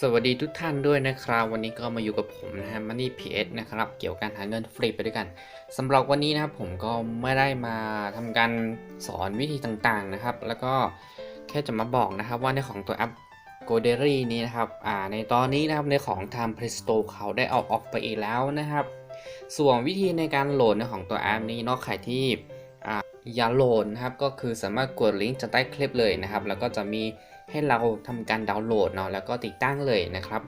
สวัสดีทุกท่านด้วยนะครับ วันนี้ก็มาอยู่กับผมนะฮะมันนี่พีเอสนะครับ เกี่ยวกับการหาเงินฟรีไปด้วยกันสำหรับวันนี้นะครับผมก็ไม่ได้มาทำการสอนวิธีต่างๆนะครับ แล้วก็แค่จะมาบอกนะครับว่าในของตัวแอป g o d e r y นี้นะครับอ่าในตอนนี้นะครับในของทาง Play Store เขาได้เอาออกไปอีกแล้วนะครับ ส่วนวิธีในการโหลดในของตัวแอปนี้นอกใครที่ ยาโหลดนะครับ ก็คือสามารถกดลิงก์จะใต้คลิปเลยนะครับ แล้วก็จะมีให้เราทำการดาวน์โหลดเนาะแล้วก็ติดตั้งเลยนะครับ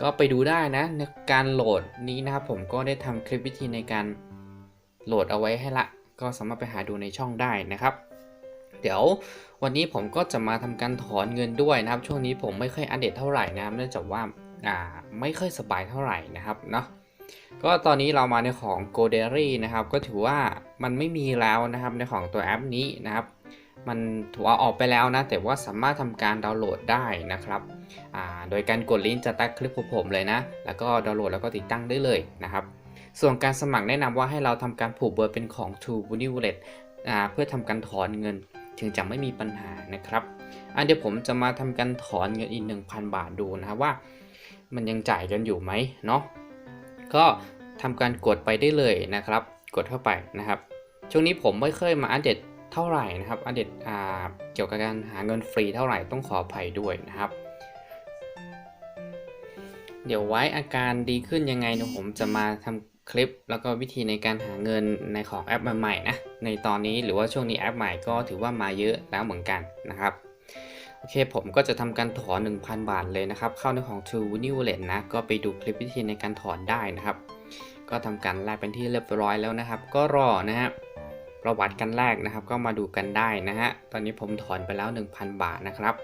ก็ไปดูได้นะในการโหลดนี้นะครับผมก็ได้ทำคลิปวิธีในการโหลดเอาไว้ให้ละ ก็สามารถไปหาดูในช่องได้นะครับเดี๋ยววันนี้ผมก็จะมาทำการถอนเงินด้วยนะครับ ช่วงนี้ผมไม่ค่อยอัปเดตเท่าไหร่นะเนื่องจากว่าอ่าไม่ค่อยสบายเท่าไหร่นะครับเนาะ ก็ตอนนี้เรามาในของ g o d e r y นะครับ ก็ถือว่ามันไม่มีแล้วนะครับในของตัวแอปนี้นะครับ มันถือว่าออกไปแล้วนะ แต่ว่าสามารถทำการดาวน์โหลดได้นะครับโดยการกดลิงก์จะใต้คลิปของผมเลยนะ แล้วก็ดาวน์โหลดแล้วก็ติดตั้งได้เลยนะครับส่วนการสมัครแนะนำว่าให้เราทำการผูกเบอร์เป็นของ True Wallet เพื่อทำการถอนเงินถึงจะไม่มีปัญหานะครับอันเดี๋ยวผมจะมาทำการถอนเงินอีก 1,000 บาทดูนะครับว่า มันยังจ่ายกันอยู่ไหมเนาะก็ ทำการกดไปได้เลยนะครับ กดเข้าไปนะครับ ช่วงนี้ผมไม่เคยมาอัปเดตเท่าไหร่นะครับ อัปเดตเกี่ยวกับการหาเงินฟรีเท่าไหร่ต้องขออภัยด้วยนะครับ เดี๋ยวไว้อาการดีขึ้นยังไงเดี๋ยวผมจะมาทำคลิป แล้วก็วิธีในการหาเงินในของแอปใหม่ๆนะ ในตอนนี้หรือว่าช่วงนี้แอปใหม่ก็ถือว่ามาเยอะแล้วเหมือนกันนะครับโอเคผมก็จะทำการถอน 1,000 บาทเลยนะครับ เข้าในของ True Money Wallet นะ ก็ไปดูคลิปวิธีในการถอนได้นะครับ ก็ทำการแลกเป็นที่เรียบร้อยแล้วนะครับ ก็รอนะฮะประวัติกันแรกนะครับ ก็มาดูกันได้นะฮะตอนนี้ผมถอนไปแล้ว 1,000 บาทนะครับ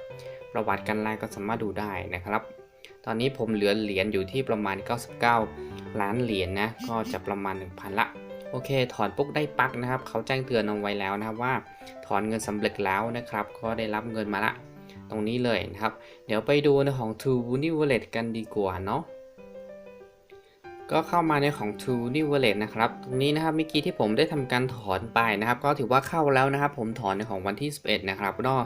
ประวัติกันแรกก็สามารถดูได้นะครับ ตอนนี้ผมเหลือเหรียญอยู่ที่ประมาณ 99 ล้านเหรียญนะก็จะประมาณ 1,000 ละโอเค ถอนปุ๊บได้ปักนะครับ เขาแจ้งเตือนเอาไว้แล้วนะครับว่า ถอนเงินสำเร็จแล้วนะครับ ก็ได้รับเงินมาละ ตรงนี้เลยนะครับ เดี๋ยวไปดูในของ True Money Wallet กันดีกว่าเนาะ ก็เข้ามาในของ True Money Wallet นะครับตรงนี้นะครับเมื่อกี้ที่ผมได้ทำการถอนไปนะครับ ก็ถือว่าเข้าแล้วนะครับ ผมถอนในของวันที่ 11 นะครับก็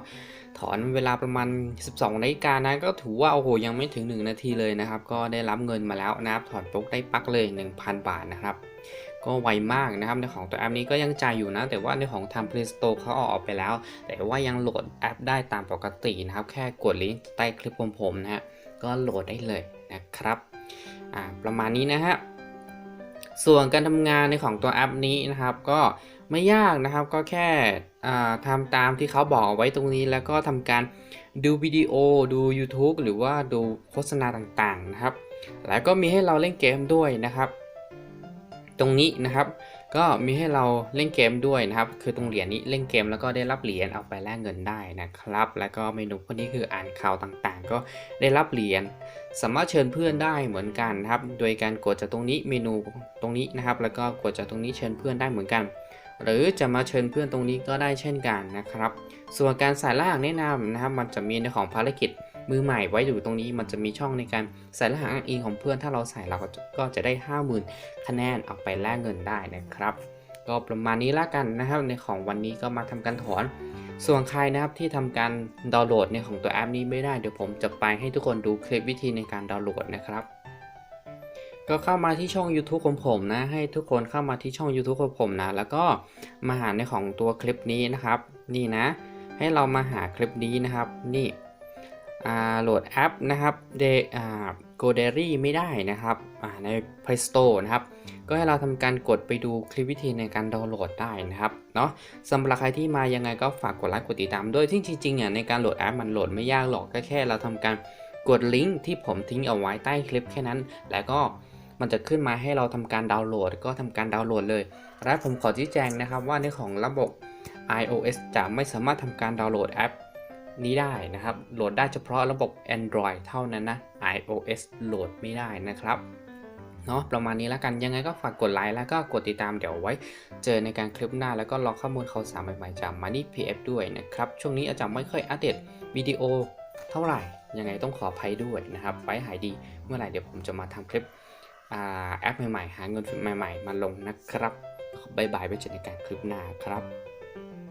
ถอนเวลาประมาณ 12นาฬิกานะก็ถือว่าโอ้โหยังไม่ถึง 1 นาทีเลยนะครับ ก็ได้รับเงินมาแล้วนะครับถอนปุ๊บได้ปักเลย 1,000 บาทนะครับก็ไวมากนะครับในของตัวแอปนี้ก็ยังจ่ายอยู่นะ แต่ว่าในของทาง Play Store เขาออกไปแล้ว แต่ว่ายังโหลดแอปได้ตามปกตินะครับ แค่กดลิงก์ใต้คลิปของผมนะฮะก็โหลดได้เลยนะครับ ประมาณนี้นะฮะส่วนการทำงานในของตัวแอปนี้นะครับ ก็ไม่ยากนะครับก็แค่ทำตามที่เขาบอกเอาไว้ตรงนี้แล้วก็ทำการดูวิดีโอดู YouTube หรือว่าดูโฆษณาต่างๆนะครับ แล้วก็มีให้เราเล่นเกมด้วยนะครับ ตรงนี้นะครับ ก็มีให้เราเล่นเกมด้วยนะครับ คือตรงเหรียญนี้เล่นเกมแล้วก็ได้รับเหรียญเอาไปแลกเงินได้นะครับ แล้วก็เมนูพวกนี้คืออ่านข่าวต่างๆ ก็ได้รับเหรียญสามารถเชิญเพื่อนได้เหมือนกันนะครับ โดยการกดจากตรงนี้เมนูตรงนี้นะครับ แล้วก็กดจากตรงนี้เชิญเพื่อนได้เหมือนกัน หรือจะมาเชิญเพื่อนตรงนี้ก็ได้เช่นกันนะครับ ส่วนการใส่รหัสแนะนำนะครับ มันจะมีในของภารกิจ มือใหม่ไว้อยู่ตรงนี้มันจะมีช่องในการใส่รหัสอ้างอิงของเพื่อนถ้าเราใส่เราก็จะได้ 50,000 คะแนนเอาไปแลกเงินได้นะครับก็ประมาณนี้ละกันนะครับในของวันนี้ก็มาทำการถอน ส่วนใครนะครับที่ทำการดาวน์โหลดในของตัวแอปนี้ไม่ได้เดี๋ยวผมจะไปให้ทุกคนดูคลิปวิธีในการดาวน์โหลดนะครับ ก็เข้ามาที่ช่อง YouTube ของผมนะ ให้ทุกคนเข้ามาที่ช่อง YouTube ของผมนะ แล้วก็มาหาในของตัวคลิปนี้นะครับ นี่นะ ให้เรามาหาคลิปนี้นะครับ นี่ โหลดแอปนะครับเดอ่า g o d e r y ไม่ได้นะครับใน Play Store นะครับ ก็ให้เราทำการกดไปดูคลิปวิธีในการดาวน์โหลดได้นะครับเนาะสำหรับใครที่มายังไงก็ฝากกดไลค์กดติดตามด้วยที่จริงๆอะในการโหลดแอปมันโหลดไม่ยากหรอกก็แค่เราทำการกดลิงก์ที่ผมทิ้งเอาไว้ใต้คลิปแค่นั้น แล้วก็มันจะขึ้นมาให้เราทำการดาวน์โหลด ก็ทำการดาวน์โหลดเลย และผมขอชี้แจงนะครับว่าในของระบบ iOS จะไม่สามารถทำการดาวน์โหลดแอป นี้ได้นะครับ โหลดได้เฉพาะระบบ Android เท่านั้นนะ iOS โหลดไม่ได้นะครับเนาะประมาณนี้แล้วกันยังไงก็ฝากกดไลค์แล้วก็กดติดตามเดี๋ยวไว้ เจอในการคลิปหน้าแล้วก็รอข้อมูลข่าวสารใหม่ๆจาก Money PF ด้วยนะครับ ช่วงนี้อาจารย์ไม่ค่อยอัปเดตวิดีโอเท่าไหร่ ยังไงต้องขออภัยด้วยนะครับ ไว้หายดีเมื่อไหร่เดี๋ยวผมจะมาทำคลิปแอปใหม่ๆ หาเงินใหม่ ๆ มาลงนะครับบายบายไว้เจอในการคลิปหน้าครับ